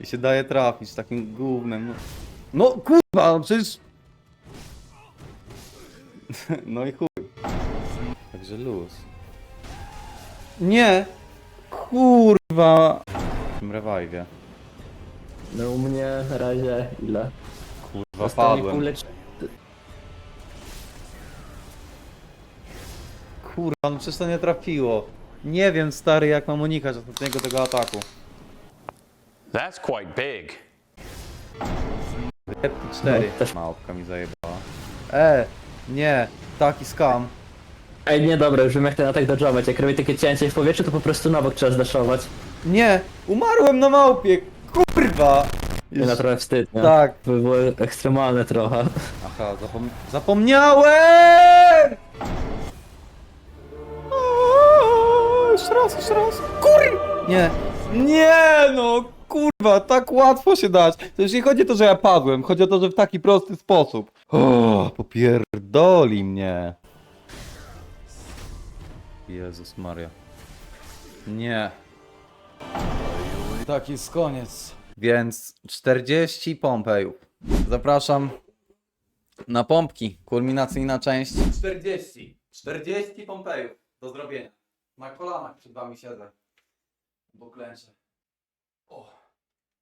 I się daje trafić takim gównem. No, kurwa, no przecież... no i chuj. Także luz. Nie! Kurwa! W tym revive'ie. No u mnie na razie ile? Kurwa, Ostatni padłem. Kurwa, no przecież to nie trafiło. Nie wiem, stary, jak mam unikać ostatniego tego ataku. That's quite big. 4. No, też- Małpka mi zajebała. E, nie, taki skam. Ej, nie dobra, już wiem jak ten atak dodżować. Jak robię takie cięcie w powietrzu, to po prostu na bok trzeba zdaszować. Nie, umarłem na małpie, kurwa! Nie na trochę wstyd, nie? Tak. To by było ekstremalne trochę. Aha, zapom zapomniałem! O, Jeszcze raz, jeszcze raz. Kur... Nie, nie no, kurwa, tak łatwo się dać. To już nie chodzi o to, że ja padłem, chodzi o to, że w taki prosty sposób. O, popierdoli mnie. Jezus Maria. Nie. Tak jest koniec. Więc 40 Pompejów. Zapraszam na pompki. Kulminacyjna część. 40. 40 Pompejów do zrobienia. Na kolanach przed wami siedzę. Bo klęczę. O.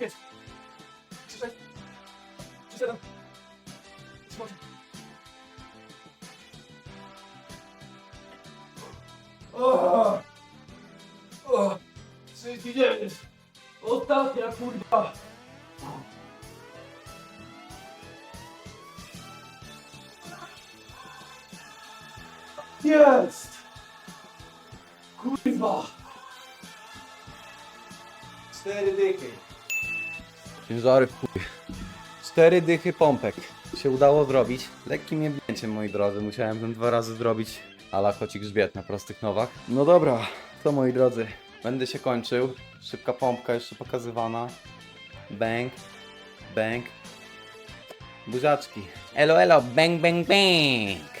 Cztery. Trzydzieści pięć. Trzy, sześć. Trzy, siedem. Trzy, osiem. O! O! Ostatnia kurwa. Jest! Kurwa! Cztery dychy. Ciężary w chuj. Cztery dychy pompek. Się udało zrobić. Lekkim jebnięciem, moi drodzy. Musiałem ten dwa razy zrobić. Ala chocik grzbiet na prostych nowach. No dobra, to moi drodzy. Będę się kończył. Szybka pompka jeszcze pokazywana. Bang. Bang. Buziaczki. Elo, elo, bang, bang, bang.